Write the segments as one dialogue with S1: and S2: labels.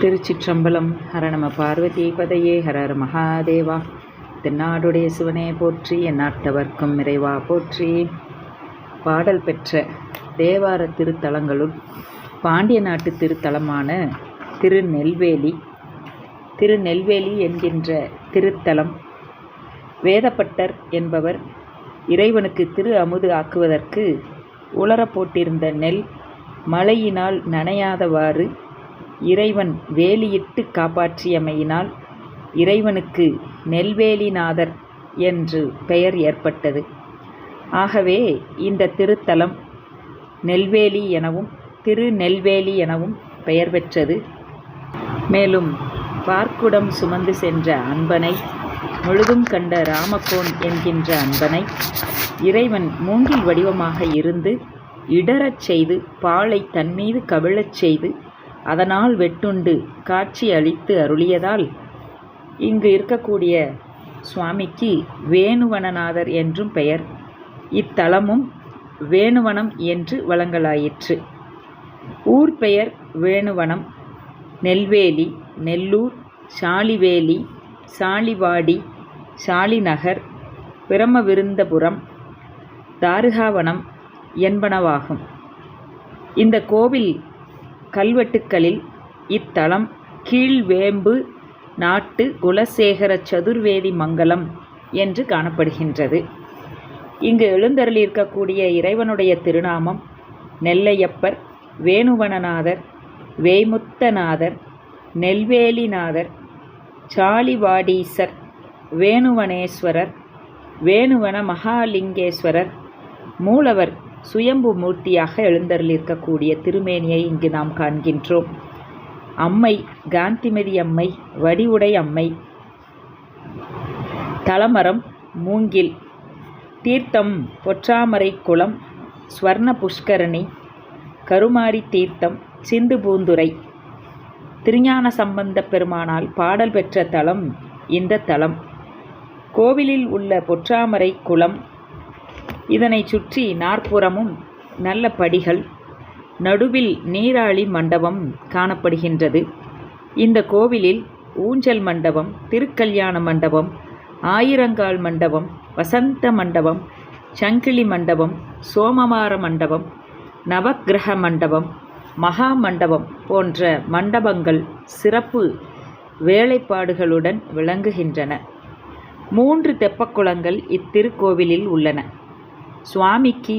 S1: திருச்சிற்றம்பலம். ஹர நம பார்வதி பதையே ஹரர் மகாதேவா. தென்னாடுடைய சிவனே போற்றி எந்நாட்டவர்க்கும் இறைவா போற்றி. பாடல் பெற்ற தேவார திருத்தலங்களுள் பாண்டிய நாட்டு திருத்தலமான திருநெல்வேலி திருநெல்வேலி என்கின்ற திருத்தலம். வேதப்பட்டர் என்பவர் இறைவனுக்கு திரு அமுது ஆக்குவதற்கு உலரப் போட்டிருந்த நெல் மழையினால் நனையாதவாறு இறைவன் வேலியிட்டு காப்பாற்றியமையினால் இறைவனுக்கு நெல்வேலிநாதர் என்று பெயர் ஏற்பட்டது. ஆகவே இந்த திருத்தலம் நெல்வேலி எனவும் திருநெல்வேலி எனவும் பெயர் பெற்றது. மேலும் பார்க்குடம் சுமந்து சென்ற அன்பனை முழுதும் கண்ட ராமகோன் என்கின்ற அன்பனை இறைவன் மூங்கில் வடிவமாக இருந்து இடறச் செய்து பாலை தன்மீது கவிழச் செய்து அதனால் வெட்டுண்டு காட்சி அளித்து அருளியதால் இங்கு இருக்கக்கூடிய சுவாமிக்கு வேணுவனநாதர் என்றும் பெயர். இத்தலமும் வேணுவனம் என்று வழங்கலாயிற்று. ஊர் பெயர் வேணுவனம். நெல்வேலி நெல்லூர் சாலிவேலி சாலிவாடி சாலிநகர் பிரமவிருந்தபுரம் தாருகாவனம் என்பனவாகும். இந்த கோவில் கல்வெட்டுக்களில் இத்தலம் கீழ்வேம்பு நாட்டு குலசேகர சதுர்வேதி மங்கலம் என்று காணப்படுகின்றது. இங்கு எழுந்தருளியிருக்கக்கூடிய இறைவனுடைய திருநாமம் நெல்லையப்பர் வேணுவனநாதர் வேய்முத்தநாதர் நெல்வேலிநாதர் சாலிவாடீசர் வேணுவனேஸ்வரர் வேணுவன மகாலிங்கேஸ்வரர் மூலவர் சுயம்பு மூர்த்தியாக எழுந்தருளிருக்கக்கூடிய திருமேனியை இங்கு நாம் காண்கின்றோம். அம்மை காந்திமதி அம்மை வடிவுடை அம்மை. தலமரம் மூங்கில். தீர்த்தம் பொற்றாமரை குளம் ஸ்வர்ண புஷ்கரணி. கருமாரி தீர்த்தம் சிந்து பூந்துரை. திருஞான சம்பந்த பெருமானால் பாடல் பெற்ற தலம் இந்த தலம். கோவிலில் உள்ள பொற்றாமரை குளம் இதனை சுற்றி நாற்புறமும் நல்ல படிகள் நடுவில் நீராழி மண்டபம் காணப்படுகின்றது. இந்த கோவிலில் ஊஞ்சல் மண்டபம் திருக்கல்யாண மண்டபம் ஆயிரங்கால் மண்டபம் வசந்த மண்டபம் சங்கிலி மண்டபம் சோமவார மண்டபம் நவக்கிரக மண்டபம் மகா மண்டபம் போன்ற மண்டபங்கள் சிறப்பு வேலைப்பாடுகளுடன் விளங்குகின்றன. மூன்று தெப்பக்குளங்கள் இத்திருக்கோவிலில் உள்ளன. சுவாமிக்கு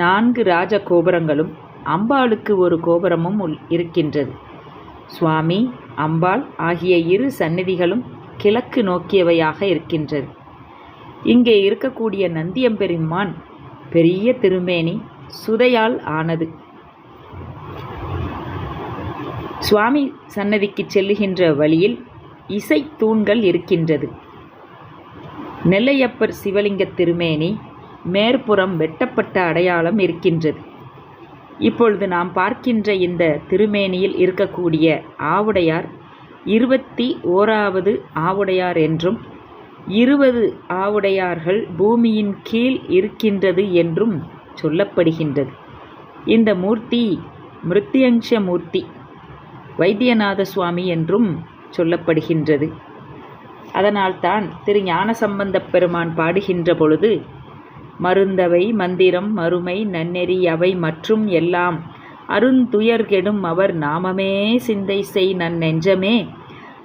S1: நான்கு ராஜ கோபுரங்களும் அம்பாளுக்கு ஒரு கோபுரமும் உள் இருக்கின்றது. சுவாமி அம்பாள் ஆகிய இரு சந்நிதிகளும் கிழக்கு நோக்கியவையாக இருக்கின்றது. இங்கே இருக்கக்கூடிய நந்தியம்பெருமான் பெரிய திருமேனி சுதையால் ஆனது. சுவாமி சன்னதிக்கு செல்லுகின்ற வழியில் இசை தூண்கள் இருக்கின்றது. நெல்லையப்பர் சிவலிங்க திருமேனி மேற்புறம் வெட்டப்பட்ட அடையாளம் இருக்கின்றது. இப்பொழுது நாம் பார்க்கின்ற இந்த திருமேனியில் இருக்கக்கூடிய ஆவுடையார் இருபத்தி ஓராவது ஆவுடையார் என்றும் இருபது ஆவுடையார்கள் பூமியின் கீழ் இருக்கின்றது என்றும் சொல்லப்படுகின்றது. இந்த மூர்த்தி மிருத்தியங்ஷ மூர்த்தி வைத்தியநாத சுவாமி என்றும் சொல்லப்படுகின்றது. அதனால்தான் திரு ஞானசம்பந்த பெருமான் பாடுகின்ற பொழுது மருந்தவை மந்திரம் மறுமை நன்னெறி அவை மற்றும் எல்லாம். அருந்துயர்கெடும் அவர் நாமமே சிந்தை செய் நன் நெஞ்சமே.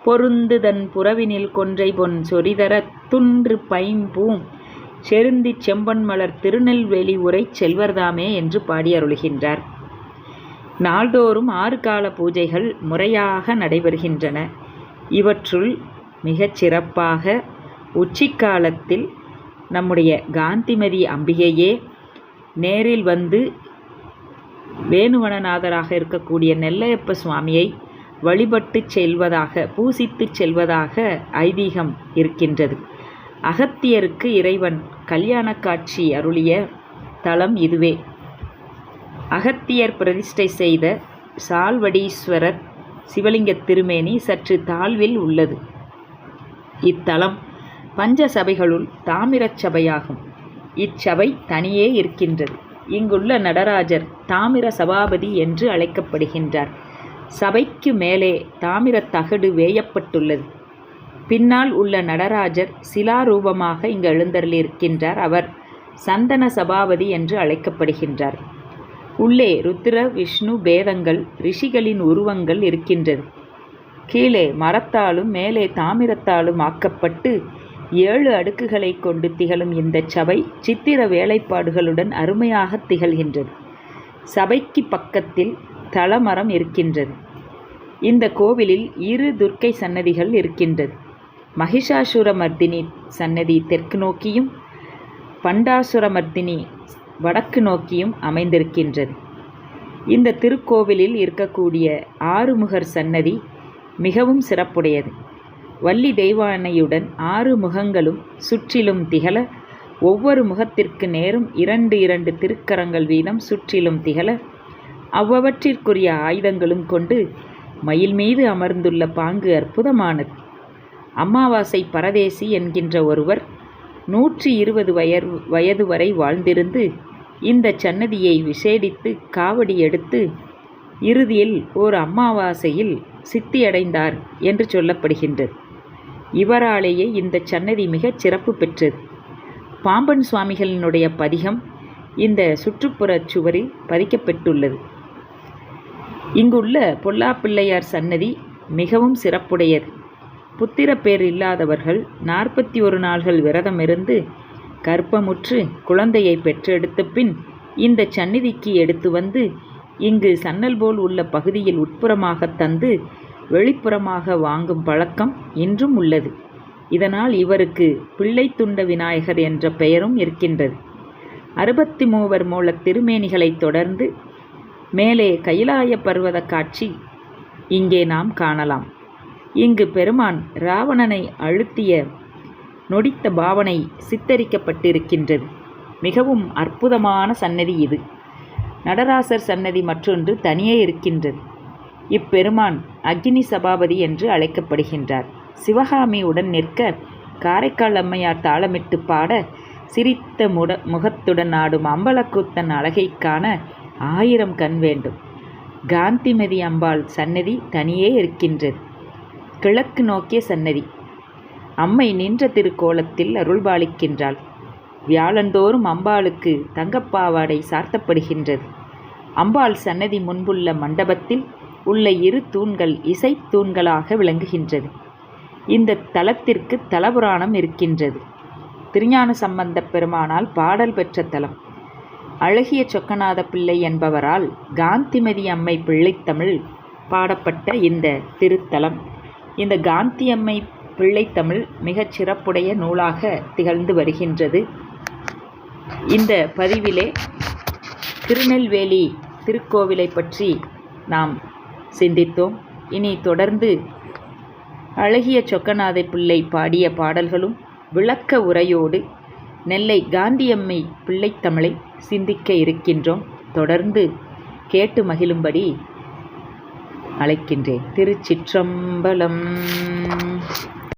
S1: பொருந்து தன் புறவினில் கொன்றை பொன் சொரிதர துன்று பைம்பூம். செருந்திச் செம்பன் மலர் திருநெல்வேலி உரை செல்வர்தாமே என்று பாடி அருளுகின்றார் நாள்தோறும் ஆறு கால பூஜைகள் முறையாக நடைபெறுகின்றன. இவற்றுள் மிகச் சிறப்பாக உச்சிக்காலத்தில் நம்முடைய காந்திமதி அம்பிகையே நேரில் வந்து வேணுவனநாதராக இருக்கக்கூடிய நெல்லையப்ப சுவாமியை வழிபட்டு செல்வதாக பூசித்து செல்வதாக ஐதீகம் இருக்கின்றது. அகத்தியருக்கு இறைவன் கல்யாண காட்சி அருளிய தலம் இதுவே. அகத்தியர் பிரதிஷ்டை செய்த சால்வடீஸ்வரர் சிவலிங்க திருமேனி சற்று தாழ்வில் உள்ளது. இத்தலம் பஞ்ச சபைகளுள் தாமிரச் சபையாகும். இச்சபை தனியே இருக்கின்றது. இங்குள்ள நடராஜர் தாமிர சபாபதி என்று அழைக்கப்படுகின்றார். சபைக்கு மேலே தாமிரத் தகடு வேயப்பட்டுள்ளது. பின்னால் உள்ள நடராஜர் சிலாரூபமாக இங்கு எழுந்தருளியிருக்கின்றார். அவர் சந்தன சபாபதி என்று அழைக்கப்படுகின்றார். உள்ளே ருத்ர விஷ்ணு பேதங்கள் ரிஷிகளின் உருவங்கள் இருக்கின்றது. கீழே மரத்தாலும் மேலே தாமிரத்தாலும் ஆக்கப்பட்டு ஏழு அடுக்குகளை கொண்டு திகழும் இந்த சபை சித்திர வேலைப்பாடுகளுடன் அருமையாக திகழ்கின்றது. சபைக்கு பக்கத்தில் தலமரம் இருக்கின்றது. இந்த கோவிலில் இரு துர்க்கை சன்னதிகள் இருக்கின்றது. மகிஷாசுரமர்தினி சன்னதி தெற்கு நோக்கியும் பண்டாசுரமர்தினி வடக்கு நோக்கியும் அமைந்திருக்கின்றது. இந்த திருக்கோவிலில் இருக்கக்கூடிய ஆறுமுகர் சன்னதி மிகவும் சிறப்புடையது. வள்ளி தெய்வானையுடன் ஆறு முகங்களும் சுற்றிலும் திகழ ஒவ்வொரு முகத்திற்கு நேரும் இரண்டு இரண்டு திருக்கரங்கள் வீதம் சுற்றிலும் திகழ அவ்வவற்றிற்குரிய ஆயுதங்களும் கொண்டு மயில் மீது அமர்ந்துள்ள பாங்கு அற்புதமானது. அமாவாசை பரதேசி என்கின்ற ஒருவர் நூற்றி இருபது வயர் வயது வரை வாழ்ந்திருந்து இந்த சன்னதியை விசேடித்து காவடி எடுத்து இறுதியில் ஓர் அமாவாசையில் சித்தியடைந்தார் என்று சொல்லப்படுகின்றது. இவராலேயே இந்த சன்னதி மிகச் சிறப்பு பெற்றது. பாம்பன் சுவாமிகளினுடைய பதிகம் இந்த சுற்றுப்புறச் சுவரில் பதிக்கப்பட்டுள்ளது. இங்குள்ள பொல்லாப்பிள்ளையார் சன்னதி மிகவும் சிறப்புடையது. புத்திரப்பேர் இல்லாதவர்கள் நாற்பத்தி ஒரு நாள்கள் விரதமிருந்து கர்ப்பமுற்று குழந்தையை பெற்றெடுத்த பின் இந்த சந்நிதிக்கு எடுத்து வந்து இங்கு சன்னல் போல் உள்ள பகுதியில் உட்புறமாக தந்து வெளிப்புறமாக வாங்கும் பழக்கம் இன்றும் உள்ளது. இதனால் இவருக்கு பிள்ளை துண்ட விநாயகர் என்ற பெயரும் இருக்கின்றது. அறுபத்தி மூவர் மூல திருமேனிகளைத் தொடர்ந்து மேலே கைலாய பர்வத காட்சி இங்கே நாம் காணலாம். இங்கு பெருமான் ராவணனை அழுத்திய நொடித்த பாவனை சித்தரிக்கப்பட்டிருக்கின்றது. மிகவும் அற்புதமான சன்னதி இது. நடராசர் சன்னதி மற்றொன்று தனியே இருக்கின்றது. இப்பெருமான் அக்னி சபாபதி என்று அழைக்கப்படுகின்றார். சிவகாமியுடன் நிற்க காரைக்கால் அம்மையார் தாளமிட்டு பாட சிரித்த முட முகத்துடன் ஆடும் அம்பலக்கூத்தன் அழகைக்கான ஆயிரம் கண் வேண்டும். காந்திமதி அம்பாள் சன்னதி தனியே இருக்கின்றது. கிழக்கு நோக்கிய சன்னதி அம்மை நின்ற திருக்கோலத்தில் அருள்பாலிக்கின்றாள். வியாழந்தோறும் அம்பாளுக்கு தங்கப்பாவாடை சார்த்தப்படுகின்றது. அம்பாள் சன்னதி முன்புள்ள மண்டபத்தில் உள்ள இரு தூண்கள் இசை தூண்களாக விளங்குகின்றது. இந்த தலத்திற்கு தலபுராணம் இருக்கின்றது. திருஞான சம்பந்த பெருமானால் பாடல் பெற்ற தலம். அழகிய சொக்கநாத பிள்ளை என்பவரால் காந்திமதி அம்மை பிள்ளைத்தமிழ் பாடப்பட்ட இந்த திருத்தலம். இந்த காந்தியம்மை பிள்ளைத்தமிழ் மிகச் சிறப்புடைய நூலாக திகழ்ந்து வருகின்றது. இந்த பதிவிலே திருநெல்வேலி திருக்கோவிலை பற்றி நாம் சிந்தித்தோம். இனி தொடர்ந்து அழகிய சொக்கநாத பிள்ளை பாடிய பாடல்களும் விளக்க உரையோடு நெல்லை காந்தியம்மை பிள்ளைத்தமிழை சிந்திக்க இருக்கின்றோம். தொடர்ந்து கேட்டு மகிழும்படி அழைக்கின்றேன். திருச்சிற்றம்பலம்.